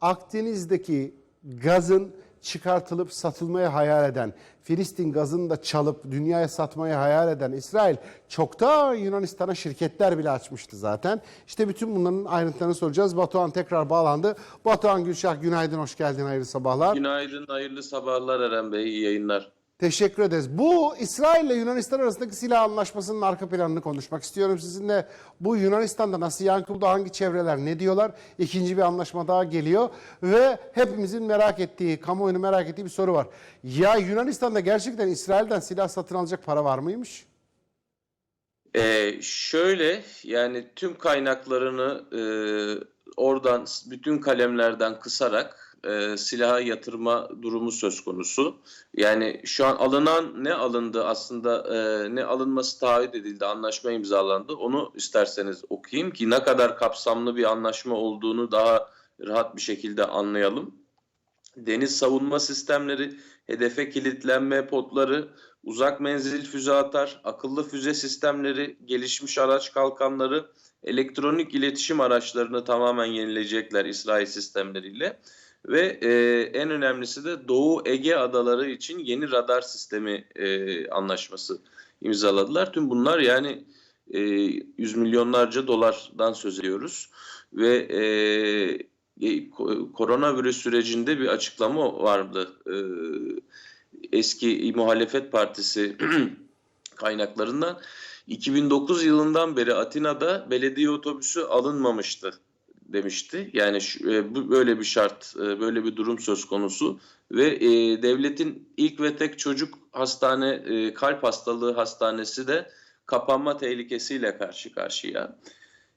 Akdeniz'deki gazın çıkartılıp satılmayı hayal eden, Filistin gazını da çalıp dünyaya satmayı hayal eden İsrail çoktan Yunanistan'a şirketler bile açmıştı zaten. İşte bütün bunların ayrıntılarını soracağız. Batuhan tekrar bağlandı. Batuhan Gülşah günaydın, hoş geldin, hayırlı sabahlar. Günaydın, hayırlı sabahlar Eren Bey, iyi yayınlar. Teşekkür ederiz. Bu İsrail ile Yunanistan arasındaki silah anlaşmasının arka planını konuşmak istiyorum sizinle. Bu Yunanistan'da nasıl yankı buldu, hangi çevreler ne diyorlar? İkinci bir anlaşma daha geliyor. Ve hepimizin merak ettiği, kamuoyunu merak ettiği bir soru var. Ya Yunanistan'da gerçekten İsrail'den silah satın alacak para var mıymış? Ee, şöyle, yani tüm kaynaklarını e, oradan, bütün kalemlerden kısarak e, silaha yatırma durumu söz konusu. Yani şu an alınan ne alındı aslında, e, ne alınması taahhüt edildi, anlaşma imzalandı. Onu isterseniz okuyayım ki ne kadar kapsamlı bir anlaşma olduğunu daha rahat bir şekilde anlayalım. deniz savunma sistemleri, hedefe kilitlenme potları, uzak menzil füze atar, akıllı füze sistemleri, gelişmiş araç kalkanları, elektronik iletişim araçlarını tamamen yenileyecekler İsrail sistemleriyle. Ve e, en önemlisi de Doğu Ege adaları için yeni radar sistemi e, anlaşması imzaladılar. Tüm bunlar yani e, yüz milyonlarca dolardan söz ediyoruz. Ve e, e, ko- koronavirüs sürecinde bir açıklama vardı. E, eski muhalefet partisi kaynaklarından 2009 yılından beri Atina'da belediye otobüsü alınmamıştı demişti. Yani şu- e, böyle bir şart, e, böyle bir durum söz konusu ve e, devletin ilk ve tek çocuk hastane e, kalp hastalığı hastanesi de kapanma tehlikesiyle karşı karşıya.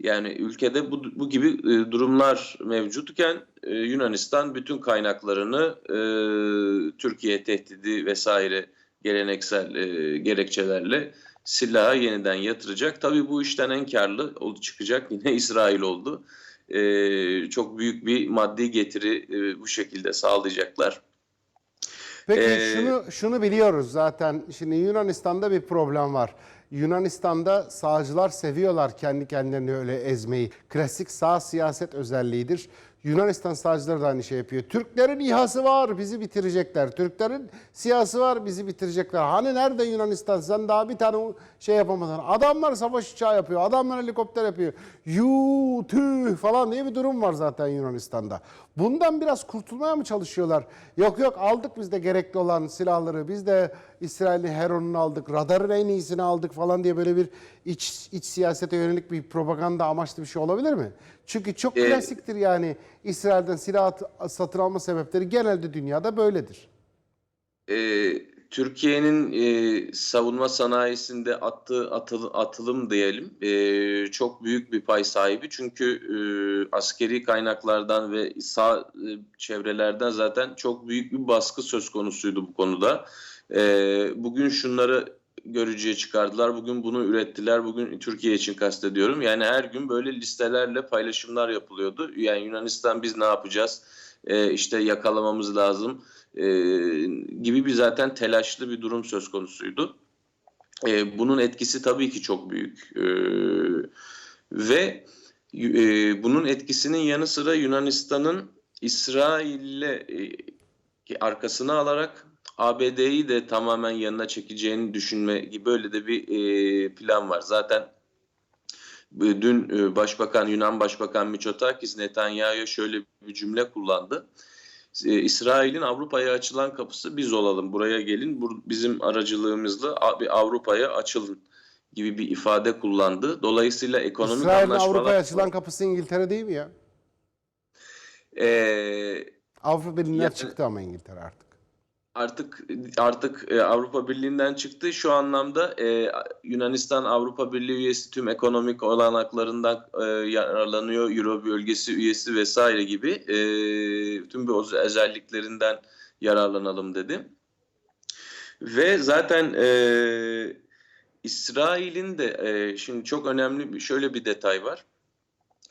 Yani ülkede bu, bu gibi e, durumlar mevcutken e, Yunanistan bütün kaynaklarını e, Türkiye tehdidi vesaire geleneksel e, gerekçelerle silaha yeniden yatıracak. Tabii bu işten en karlı çıkacak yine İsrail oldu. E, çok büyük bir maddi getiri e, bu şekilde sağlayacaklar. Peki Ee, şunu şunu biliyoruz zaten. Şimdi Yunanistan'da bir problem var. Yunanistan'da sağcılar seviyorlar kendi kendilerini öyle ezmeyi. Klasik sağ siyaset özelliğidir. Yunanistan sağcıları da aynı şey yapıyor. Türklerin İHA'sı var bizi bitirecekler. Türklerin siyasi var bizi bitirecekler. Hani nerede Yunanistan sen daha bir tane şey yapamadın. Adamlar savaş uçağı yapıyor. Adamlar helikopter yapıyor. Yuu tüh falan diye bir durum var zaten Yunanistan'da. Bundan biraz kurtulmaya mı çalışıyorlar? Yok yok aldık biz de gerekli olan silahları. Biz de İsrail'in Heron'unu aldık. Radarın en iyisini aldık falan diye böyle bir iç, iç siyasete yönelik bir propaganda amaçlı bir şey olabilir mi? Çünkü çok Ee, klasiktir yani İsrail'den silah at- satın alma sebepleri genelde dünyada böyledir. e, Türkiye'nin e, savunma sanayisinde attığı atıl- atılım diyelim e, çok büyük bir pay sahibi. Çünkü e, askeri kaynaklardan ve sağ e, çevrelerden zaten çok büyük bir baskı söz konusuydu bu konuda. E, bugün şunları görücüye çıkardılar. Bugün bunu ürettiler. Bugün Türkiye için kastediyorum. Yani her gün böyle listelerle paylaşımlar yapılıyordu. Yani Yunanistan biz ne yapacağız? E, işte yakalamamız lazım e, gibi bir zaten telaşlı bir durum söz konusuydu. E, bunun etkisi tabii ki çok büyük. E, ve e, bunun etkisinin yanı sıra Yunanistan'ın İsrail'le e, arkasına alarak ABD'yi de tamamen yanına çekeceğini düşünme gibi böyle de bir e, plan var. Zaten e, dün e, Başbakan Yunan Başbakan Mitsotakis Netanyahu'ya şöyle bir cümle kullandı. E, İsrail'in Avrupa'ya açılan kapısı biz olalım. Buraya gelin. bur- bizim aracılığımızla bir Avrupa'ya açılın gibi bir ifade kullandı. Dolayısıyla ekonomik İsrail'in anlaşmalar Avrupa'ya açılan kapısı İngiltere değil mi ya? E, Avrupa Birliği'nden çıktı ama İngiltere artık. Artık artık e, Avrupa Birliği'nden çıktı. Şu anlamda e, Yunanistan Avrupa Birliği üyesi tüm ekonomik olanaklarından e, yararlanıyor. Euro bölgesi üyesi vesaire gibi e, tüm bu özelliklerinden yararlanalım dedi. Ve zaten e, İsrail'in de e, şimdi çok önemli bir şöyle bir detay var.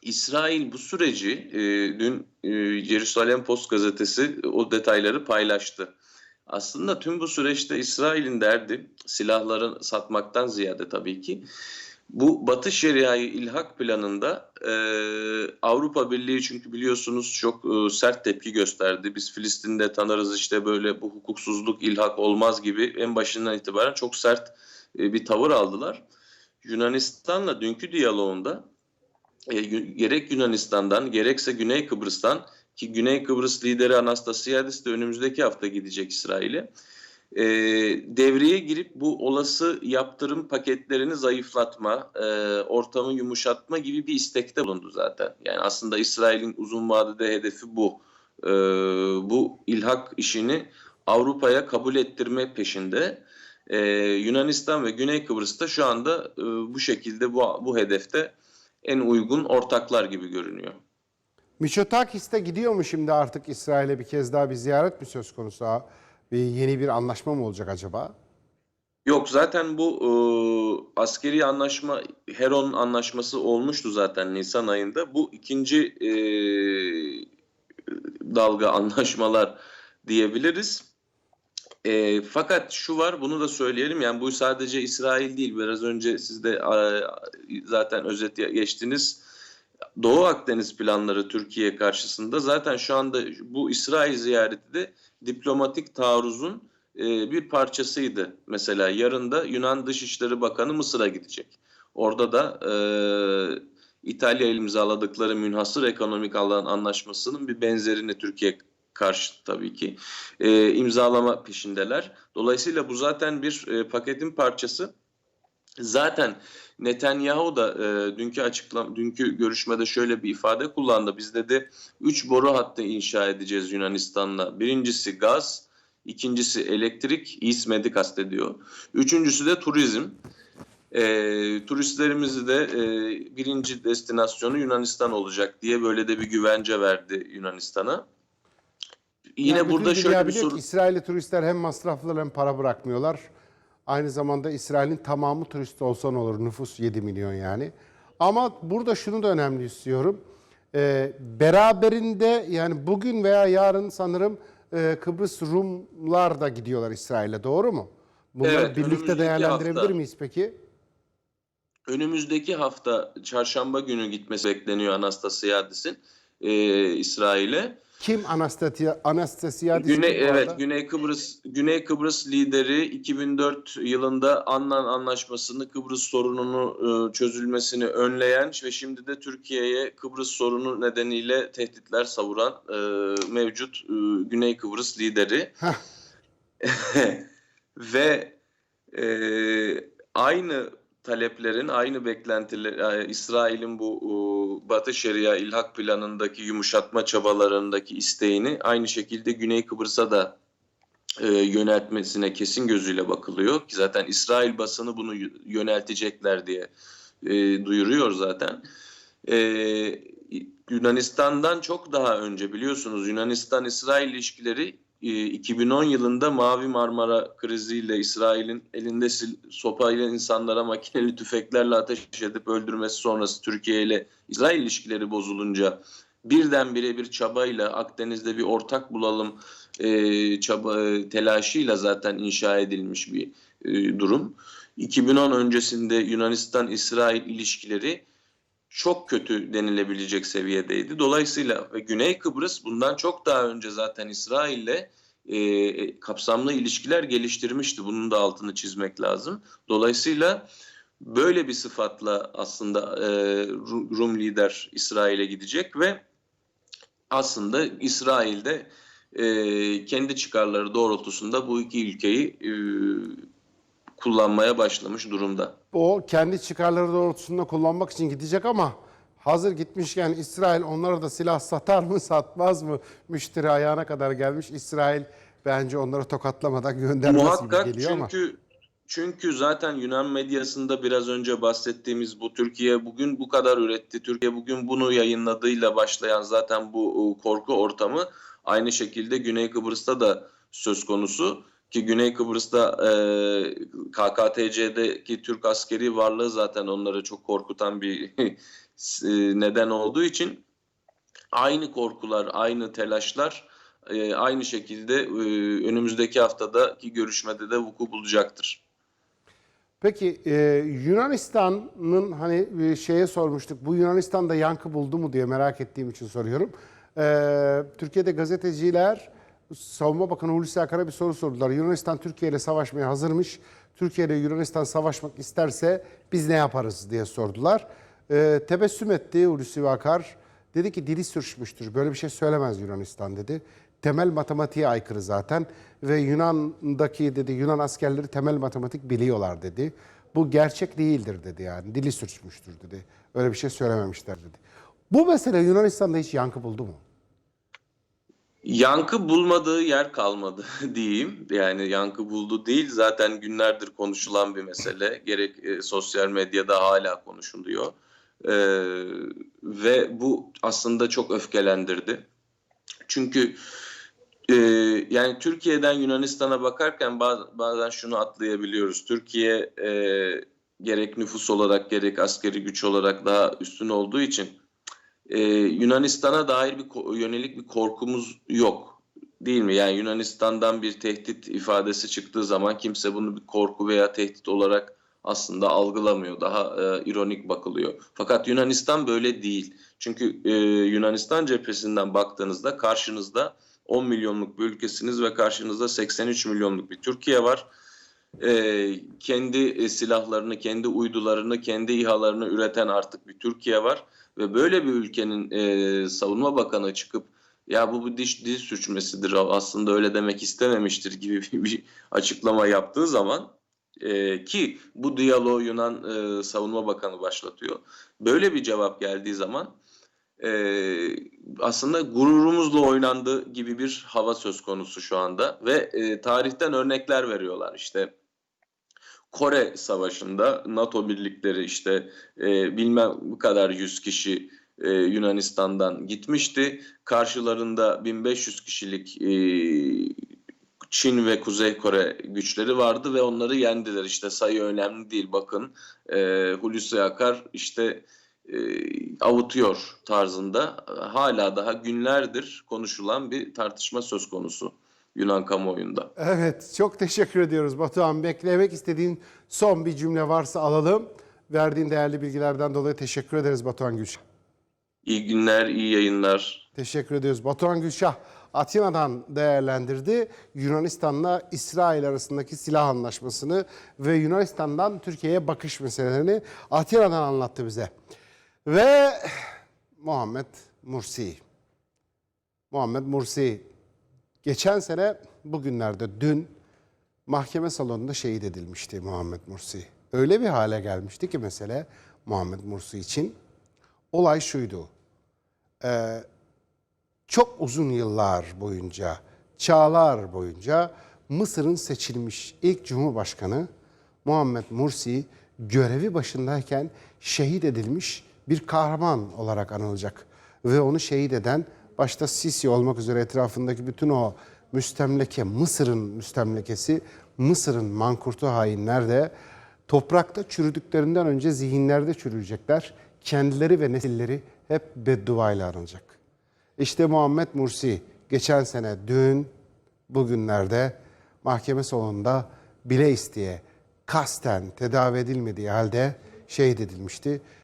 İsrail bu süreci e, dün e, Jerusalem Post gazetesi o detayları paylaştı. Aslında tüm bu süreçte İsrail'in derdi silahları satmaktan ziyade tabii ki Bu Batı Şeria'yı ilhak planında e, Avrupa Birliği çünkü biliyorsunuz çok e, sert tepki gösterdi. Biz Filistin'de tanırız işte böyle bu hukuksuzluk ilhak olmaz gibi en başından itibaren çok sert e, bir tavır aldılar. Yunanistan'la dünkü diyaloğunda e, gerek Yunanistan'dan gerekse Güney Kıbrıs'tan ki Güney Kıbrıs lideri Anastasiadis de önümüzdeki hafta gidecek İsrail'e e, devreye girip bu olası yaptırım paketlerini zayıflatma, e, ortamı yumuşatma gibi bir istekte bulundu zaten. Yani aslında İsrail'in uzun vadede hedefi bu. E, bu ilhak işini Avrupa'ya kabul ettirme peşinde. E, Yunanistan ve Güney Kıbrıs'ta şu anda e, bu şekilde bu, bu hedefte en uygun ortaklar gibi görünüyor. Mitsotakis de gidiyor mu şimdi artık İsrail'e bir kez daha bir ziyaret mi söz konusu? Bir yeni bir anlaşma mı olacak acaba? Yok zaten bu e, askeri anlaşma Heron anlaşması olmuştu zaten Nisan ayında. Bu ikinci e, dalga anlaşmalar diyebiliriz. E, fakat şu var bunu da söyleyelim yani bu sadece İsrail değil biraz önce siz de e, zaten özet geçtiniz. Doğu Akdeniz planları Türkiye karşısında zaten şu anda bu İsrail ziyareti de diplomatik taarruzun e, bir parçasıydı. Mesela yarın da Yunan Dışişleri Bakanı Mısır'a gidecek. Orada da e, İtalya imzaladıkları münhasır ekonomik alan anlaşmasının bir benzerini Türkiye karşı tabii ki e, imzalama peşindeler. Dolayısıyla bu zaten bir e, paketin parçası. Zaten Netanyahu da e, dünkü açıklam dünkü görüşmede şöyle bir ifade kullandı. Biz dedi 3 boru hattı inşa edeceğiz Yunanistan'la. Birincisi gaz, ikincisi elektrik, İSMED'i kastediyor. Üçüncüsü de turizm. E, turistlerimizi de e, birinci destinasyonu Yunanistan olacak diye böyle de bir güvence verdi Yunanistan'a. Yine Yani burada şöyle bir soru İsrailli turistler hem masraflılar hem para bırakmıyorlar. Aynı zamanda İsrail'in tamamı turist olsa ne olur? Nüfus 7 milyon yani. Ama burada şunu da önemli istiyorum. Ee, beraberinde yani bugün veya yarın sanırım e, Kıbrıs Rumlar da gidiyorlar İsrail'e doğru mu? Bunları Evet, birlikte değerlendirebilir hafta. miyiz peki? Önümüzdeki hafta çarşamba günü gitmesi bekleniyor Anastasiadis'in e, İsrail'e. Kim Anastasia, Anastasiadis Güney evet Güney Kıbrıs Güney Kıbrıs lideri 2004 yılında Annan Anlaşması'nı Kıbrıs sorununu e, çözülmesini önleyen ve şimdi de Türkiye'ye Kıbrıs sorunu nedeniyle tehditler savuran e, mevcut e, Güney Kıbrıs lideri. Ve e, aynı taleplerin, aynı beklentiler, e, İsrail'in bu e, Batı Şeria ilhak planındaki yumuşatma çabalarındaki isteğini aynı şekilde Güney Kıbrıs'a da e, yöneltmesine kesin gözüyle bakılıyor. Ki zaten İsrail basını bunu yöneltecekler diye e, duyuruyor zaten. Yunanistan'dan çok daha önce biliyorsunuz Yunanistan-İsrail ilişkileri 2010 yılında Mavi Marmara kriziyle İsrail'in elinde sil- sopayla insanlara makineli tüfeklerle ateş edip öldürmesi sonrası Türkiye ile İsrail ilişkileri bozulunca birdenbire bir çabayla Akdeniz'de bir ortak bulalım e, çaba e, telaşıyla zaten inşa edilmiş bir e, durum. 2010 öncesinde Yunanistan-İsrail ilişkileri çok kötü denilebilecek seviyedeydi. Dolayısıyla Güney Kıbrıs bundan çok daha önce zaten İsrail'le e, kapsamlı ilişkiler geliştirmişti. Bunun da altını çizmek lazım. Dolayısıyla böyle bir sıfatla aslında e, Ru- Rum lider İsrail'e gidecek ve aslında İsrail'de e, kendi çıkarları doğrultusunda bu iki ülkeyi e, kullanmaya başlamış durumda. O kendi çıkarları doğrultusunda kullanmak için gidecek ama hazır gitmişken İsrail onlara da silah satar mı satmaz mı? Müşteri ayağına kadar gelmiş. İsrail bence onları tokatlamadan göndermez Muhakkak gibi geliyor ama. çünkü çünkü zaten Yunan medyasında biraz önce bahsettiğimiz bu Türkiye bugün bu kadar üretti. Türkiye bugün bunu yayınladığıyla başlayan zaten bu e, korku ortamı aynı şekilde Güney Kıbrıs'ta da söz konusu ki Güney Kıbrıs'ta e, KKTC'deki Türk askeri varlığı zaten onları çok korkutan bir neden olduğu için aynı korkular, aynı telaşlar e, aynı şekilde e, önümüzdeki haftadaki görüşmede de vuku bulacaktır. Peki e, Yunanistan'ın hani şeye sormuştuk. Bu Yunanistan'da yankı buldu mu diye merak ettiğim için soruyorum. E, Türkiye'de gazeteciler Savunma Bakanı Hulusi Akar'a bir soru sordular. Yunanistan Türkiye ile savaşmaya hazırmış. Türkiye ile Yunanistan savaşmak isterse biz ne yaparız diye sordular. E, tebessüm etti Hulusi Akar. Dedi ki dili sürçmüştür. Böyle bir şey söylemez Yunanistan dedi. Temel matematiğe aykırı zaten ve Yunan'daki dedi Yunan askerleri temel matematik biliyorlar dedi. Bu gerçek değildir dedi yani. Dili sürçmüştür dedi. Öyle bir şey söylememişler dedi. Bu mesele Yunanistan'da hiç yankı buldu mu? Yankı bulmadığı yer kalmadı diyeyim. Yani yankı buldu değil zaten günlerdir konuşulan bir mesele. Gerek e, sosyal medyada hala konuşuluyor. E, ve bu aslında çok öfkelendirdi. Çünkü e, yani Türkiye'den Yunanistan'a bakarken baz- bazen şunu atlayabiliyoruz. Türkiye e, gerek nüfus olarak gerek askeri güç olarak daha üstün olduğu için e, Yunanistan'a dair bir yönelik bir korkumuz yok. Değil mi? Yani Yunanistan'dan bir tehdit ifadesi çıktığı zaman kimse bunu bir korku veya tehdit olarak aslında algılamıyor. Daha e, ironik bakılıyor. Fakat Yunanistan böyle değil. Çünkü e, Yunanistan cephesinden baktığınızda karşınızda 10 milyonluk bir ülkesiniz ve karşınızda 83 milyonluk bir Türkiye var. E, kendi e, silahlarını, kendi uydularını, kendi İHA'larını üreten artık bir Türkiye var. Ve böyle bir ülkenin e, savunma bakanı çıkıp ya bu bir diş dil sürçmesidir aslında öyle demek istememiştir gibi bir açıklama yaptığı zaman e, ki bu diyaloğu Yunan e, savunma bakanı başlatıyor. Böyle bir cevap geldiği zaman e, aslında gururumuzla oynandı gibi bir hava söz konusu şu anda ve e, tarihten örnekler veriyorlar işte. Kore Savaşı'nda NATO birlikleri işte e, bilmem bu kadar 100 kişi e, Yunanistan'dan gitmişti. Karşılarında 1500 kişilik e, Çin ve Kuzey Kore güçleri vardı ve onları yendiler. İşte sayı önemli değil. Bakın e, Hulusi Akar işte e, avutuyor tarzında hala daha günlerdir konuşulan bir tartışma söz konusu Yunan kamuoyunda. Evet, çok teşekkür ediyoruz Batuhan. Beklemek istediğin son bir cümle varsa alalım. Verdiğin değerli bilgilerden dolayı teşekkür ederiz Batuhan Gülşah. İyi günler, iyi yayınlar. Teşekkür ediyoruz. Batuhan Gülşah Atina'dan değerlendirdi. Yunanistan'la İsrail arasındaki silah anlaşmasını ve Yunanistan'dan Türkiye'ye bakış meselelerini Atina'dan anlattı bize. Ve Muhammed Mursi. Muhammed Mursi geçen sene bugünlerde dün mahkeme salonunda şehit edilmişti Muhammed Mursi. Öyle bir hale gelmişti ki mesele Muhammed Mursi için. Olay şuydu çok uzun yıllar boyunca, çağlar boyunca Mısır'ın seçilmiş ilk cumhurbaşkanı Muhammed Mursi görevi başındayken şehit edilmiş bir kahraman olarak anılacak. Ve onu şehit eden başta Sisi olmak üzere etrafındaki bütün o müstemleke, Mısır'ın müstemlekesi, Mısır'ın mankurtu hainler de toprakta çürüdüklerinden önce zihinlerde çürüyecekler. Kendileri ve nesilleri hep bedduayla anılacak. İşte Muhammed Mursi geçen sene dün bugünlerde mahkeme salonunda bile isteye kasten tedavi edilmediği halde şehit edilmişti.